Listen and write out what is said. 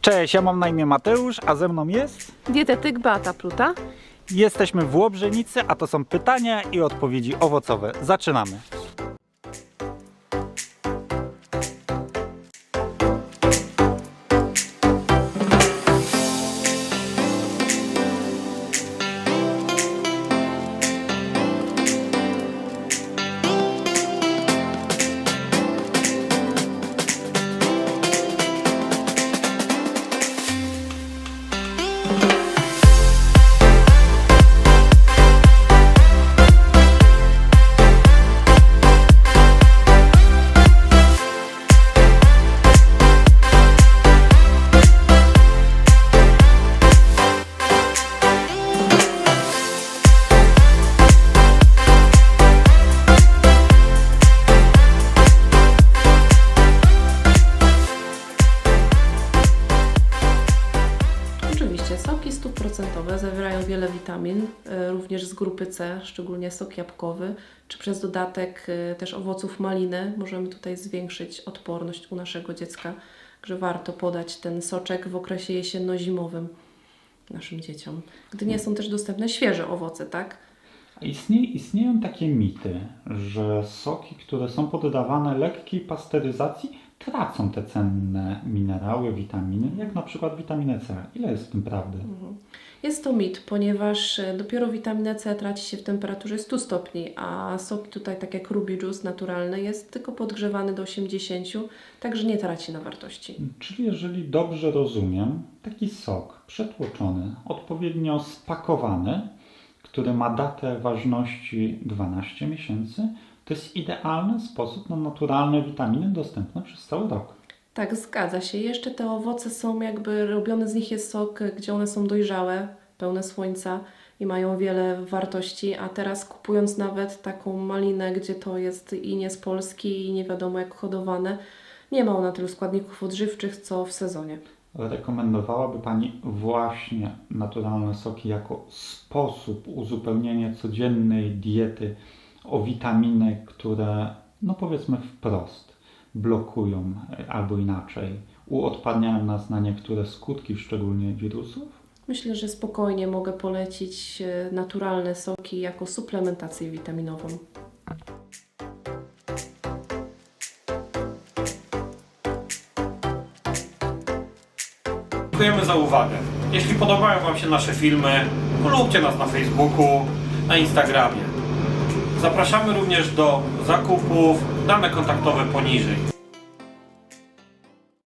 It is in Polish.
Cześć, ja mam na imię Mateusz, a ze mną jest. Dietetyk Beata Pluta. Jesteśmy w Łobrzenicy, a to są pytania i odpowiedzi owocowe. Zaczynamy. Soki stuprocentowe zawierają wiele witamin, e, również z grupy C, szczególnie sok jabłkowy, czy przez dodatek e, też owoców maliny możemy tutaj zwiększyć odporność u naszego dziecka. Także warto podać ten soczek w okresie jesienno-zimowym naszym dzieciom. Gdy nie są też dostępne świeże owoce, tak? Istnie, istnieją takie mity, że soki, które są poddawane lekkiej pasteryzacji, tracą te cenne minerały, witaminy, jak na przykład witaminę C. Ile jest w tym prawdy? Jest to mit, ponieważ e, dopiero witaminę C traci się w temperaturze 100 stopni, a sok tutaj, tak jak Ruby Juice naturalny, jest tylko podgrzewany do 80, także nie traci na wartości. Czyli jeżeli dobrze rozumiem, taki sok przetłoczony, odpowiednio spakowany, który ma datę ważności 12 miesięcy, to jest idealny sposób na naturalne witaminy dostępne przez cały rok. Tak, zgadza się. Jeszcze te owoce są jakby, robiony z nich jest sok, gdzie one są dojrzałe, pełne słońca i mają wiele wartości, a teraz kupując nawet taką malinę, gdzie to jest i nie z Polski i nie wiadomo jak hodowane, nie ma ona tylu składników odżywczych, co w sezonie. Rekomendowałaby Pani właśnie naturalne soki jako sposób uzupełnienia codziennej diety o witaminy, które, no powiedzmy wprost, blokują e, albo inaczej, uodpadniają nas na niektóre skutki, szczególnie wirusów? Myślę, że spokojnie mogę polecić e, naturalne soki jako suplementację witaminową. Dziękujemy za uwagę. Jeśli podobają Wam się nasze filmy, polubcie nas na Facebooku, na Instagramie. Zapraszamy również do zakupów, dane kontaktowe poniżej.